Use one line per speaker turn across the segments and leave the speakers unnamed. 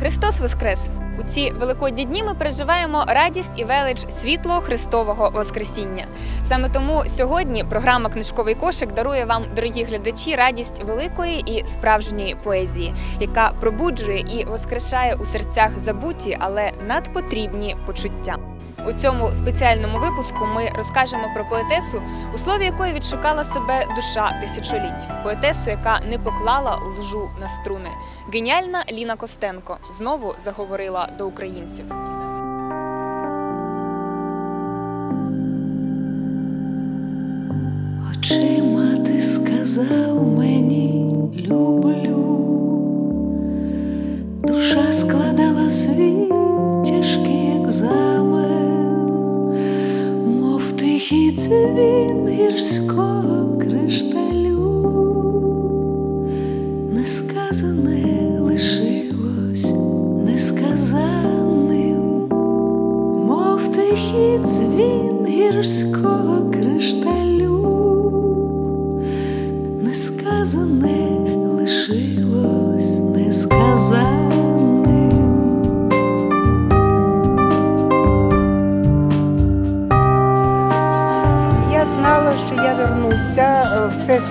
Христос Воскрес! У ці великодні дні ми переживаємо радість і велич світлого Христового Воскресіння. Саме тому сьогодні програма Книжковий кошик дарує вам, дорогі глядачі, радість великої і справжньої поезії, яка пробуджує і воскрешає у серцях забуті, але надпотрібні почуття. У цьому спеціальному випуску ми розкажемо про поетесу, у слові якої відшукала себе душа тисячоліть. Поетесу, яка не поклала лжу на струни. Геніальна Ліна Костенко знову заговорила до українців.
Очима ти сказав мені люблю, душа складала свій
school.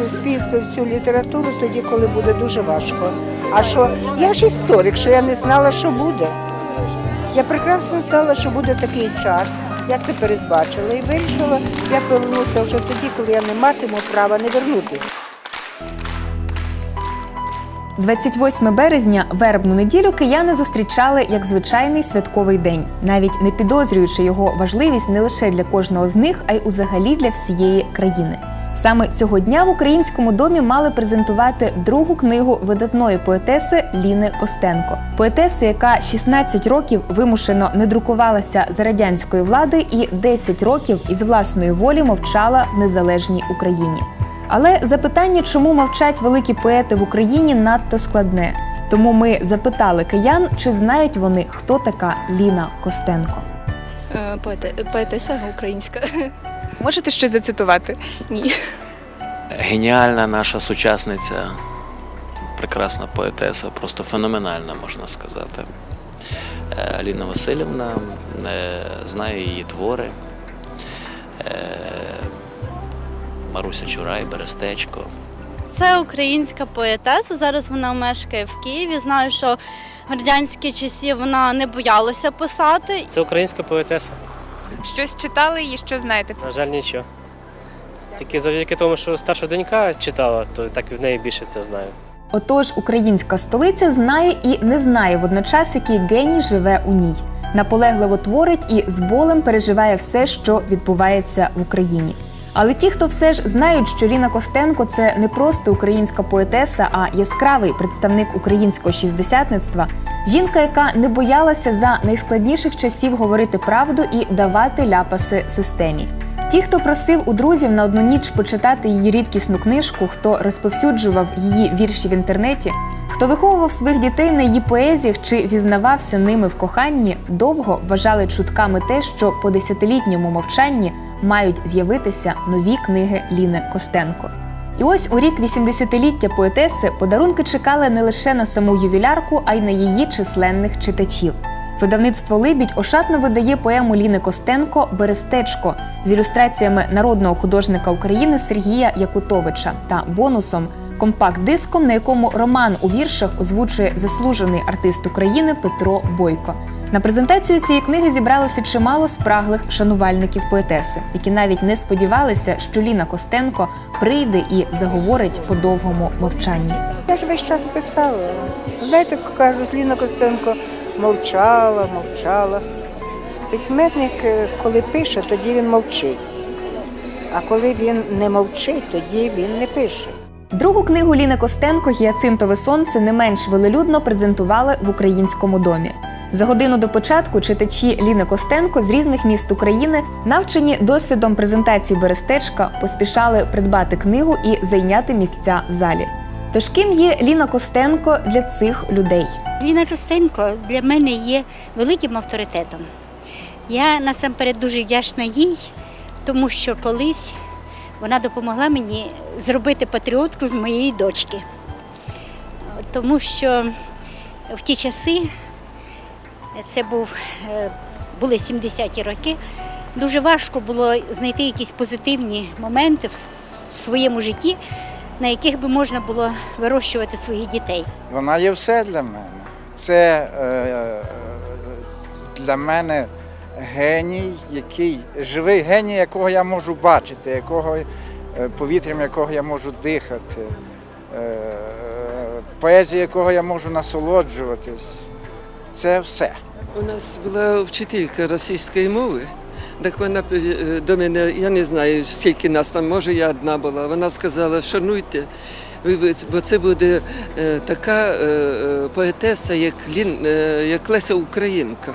Суспільство, всю літературу тоді, коли буде дуже важко. А що я ж історик, що я не знала, що буде. Я прекрасно знала, що буде такий час. Я це передбачила і вирішила, я повернуся вже тоді, коли я не матиму права не вернутися.
28 березня вербну неділю кияни зустрічали як звичайний святковий день, навіть не підозрюючи його важливість не лише для кожного з них, а й узагалі для всієї країни. Саме цього дня в українському домі мали презентувати другу книгу видатної поетеси Ліни Костенко. Поетеси, яка 16 років вимушено не друкувалася за радянської влади і 10 років із власної волі мовчала в незалежній Україні. Але запитання, чому мовчать великі поети в Україні, надто складне. Тому ми запитали киян, чи знають вони, хто така Ліна Костенко.
Е, поете- Поетеса українська.
Можете щось зацитувати?
Ні.
геніальна наша сучасниця, прекрасна поетеса, просто феноменальна, можна сказати. Е, Аліна Васильівна, е, знаю її твори. Маруся Чурай, Берестечко.
Це українська поетеса. Зараз вона мешкає в Києві. Знаю, що в радянські часи вона не боялася писати.
Це українська поетеса.
Щось читали і що знаєте?
На жаль, нічого. Тільки завдяки тому, що старша донька читала, то так в неї більше це знаю.
Отож, українська столиця знає і не знає водночас, який геній живе у ній. Наполегливо творить і з болем переживає все, що відбувається в Україні. Але ті, хто все ж знають, що Ліна Костенко це не просто українська поетеса, а яскравий представник українського шістдесятництва, жінка, яка не боялася за найскладніших часів говорити правду і давати ляпаси системі. Ті, хто просив у друзів на одну ніч почитати її рідкісну книжку, хто розповсюджував її вірші в інтернеті, хто виховував своїх дітей на її поезіях чи зізнавався ними в коханні, довго вважали чутками те, що по десятилітньому мовчанні мають з'явитися нові книги Ліни Костенко. І ось у рік 80-ліття поетеси подарунки чекали не лише на саму ювілярку, а й на її численних читачів. Видавництво Либідь ошатно видає поему Ліни Костенко Берестечко з ілюстраціями народного художника України Сергія Якутовича та бонусом компакт-диском, на якому роман у віршах озвучує заслужений артист України Петро Бойко. На презентацію цієї книги зібралося чимало спраглих шанувальників поетеси, які навіть не сподівалися, що Ліна Костенко прийде і заговорить по довгому мовчанні.
Я ж весь час писала. Знаєте, кажуть, Ліна Костенко мовчала, мовчала. Письменник, е, коли пише, тоді він мовчить. А коли він не мовчить, тоді він не пише.
Другу книгу Ліни Костенко Гіацинтове сонце не менш велелюдно презентували в українському домі. За годину до початку читачі Ліни Костенко з різних міст України, навчені досвідом презентації Берестечка, поспішали придбати книгу і зайняти місця в залі. Тож ким є Ліна Костенко для цих людей?
Ліна Костенко для мене є великим авторитетом. Я насамперед дуже вдячна їй, тому що колись вона допомогла мені зробити патріотку з моєї дочки. Тому що в ті часи Це був, е, були 70-ті роки. Дуже важко було знайти якісь позитивні моменти в своєму житті, на яких би можна було вирощувати своїх дітей.
Вона є все для мене. Це е, для мене геній, який живий геній, якого я можу бачити, якого, е, повітрям якого я можу дихати, е, поезія якого я можу насолоджуватись. Це все.
У нас була вчителька російської мови, так вона е, до мене, я не знаю, скільки нас там, може, я одна була. Вона сказала, шануйте, бо це буде е, така е, поетеса, як, Лін, як Леся Українка.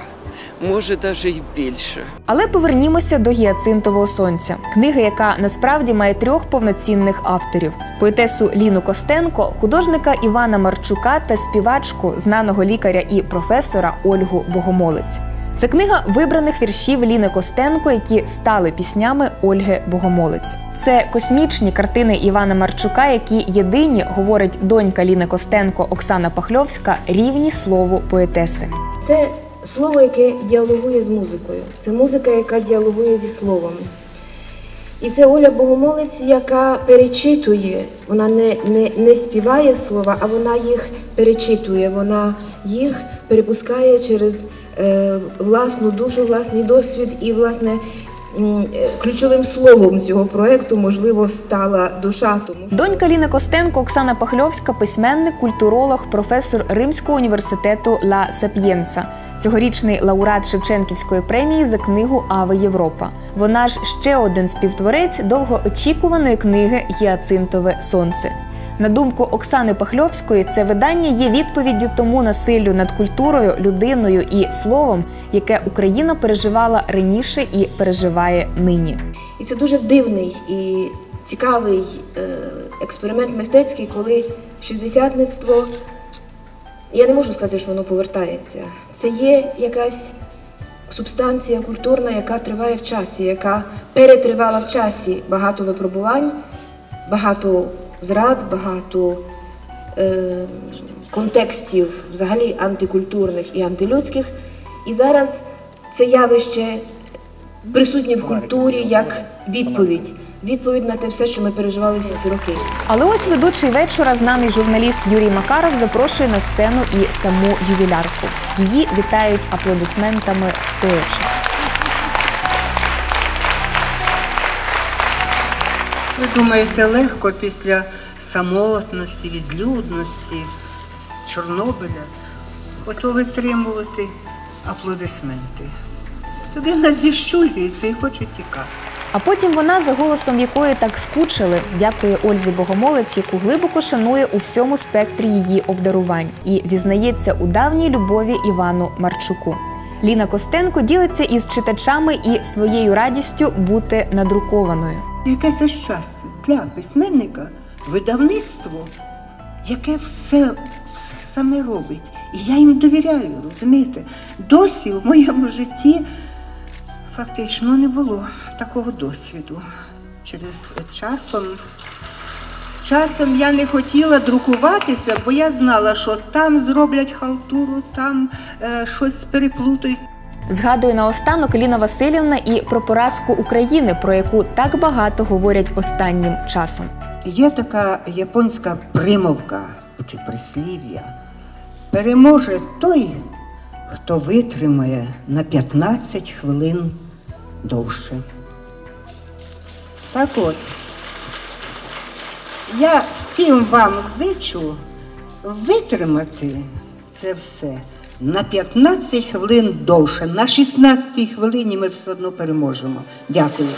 Може, навіть і більше.
Але повернімося до гіацинтового сонця, книги, яка насправді має трьох повноцінних авторів: поетесу Ліну Костенко, художника Івана Марчука та співачку, знаного лікаря і професора Ольгу Богомолець. Це книга вибраних віршів Ліни Костенко, які стали піснями Ольги Богомолець. Це космічні картини Івана Марчука, які єдині, говорить донька Ліни Костенко Оксана Пахльовська, рівні слову поетеси.
Це слово, яке діалогує з музикою. Це музика, яка діалогує зі словом. І це Оля Богомолець, яка перечитує, вона не, не, не співає слова, а вона їх перечитує, вона їх перепускає через власну душу, власний досвід і, власне, е, ключовим словом цього проєкту, можливо, стала душа. Тому
Донька Ліни Костенко Оксана Пахльовська, письменник, культуролог, професор Римського університету Ла Сап'єнса, цьогорічний лауреат Шевченківської премії за книгу Аве Європа. Вона ж ще один співтворець довгоочікуваної книги Гіацинтове сонце. На думку Оксани Пахльовської, це видання є відповіддю тому насиллю над культурою, людиною і словом, яке Україна переживала раніше і переживає нині.
І це дуже дивний і цікавий е, експеримент мистецький, коли шістдесятництво, я не можу сказати, що воно повертається. Це є якась субстанція культурна, яка триває в часі, яка перетривала в часі багато випробувань, багато зрад, багато е, контекстів взагалі антикультурних і антилюдських. І зараз це явище присутнє в культурі як відповідь. Відповідь на те все, що ми переживали всі ці роки.
Але ось ведучий вечора, знаний журналіст Юрій Макаров запрошує на сцену і саму ювілярку. Її вітають аплодисментами стоячи.
Ви думаєте, легко після самотності, відлюдності, Чорнобиля, ото витримувати аплодисменти. Людина зіщульгується і хоче тікати.
А потім вона, за голосом якої так скучили, дякує Ользі Богомолець, яку глибоко шанує у всьому спектрі її обдарувань, і зізнається у давній любові Івану Марчуку. Ліна Костенко ділиться із читачами і своєю радістю бути надрукованою.
Яке це щастя для письменника, видавництво, яке все, все саме робить. І я їм довіряю, розумієте? Досі в моєму житті фактично не було такого досвіду. Через часом, часом я не хотіла друкуватися, бо я знала, що там зроблять халтуру, там е, щось переплутають.
Згадує наостанок Ліна Васильівна і про поразку України, про яку так багато говорять останнім часом.
Є така японська примовка чи прислів'я. Переможе той, хто витримає на 15 хвилин довше. Так от, я всім вам зичу витримати це все на 15 хвилин довше. На 16 хвилині ми все одно переможемо. Дякую.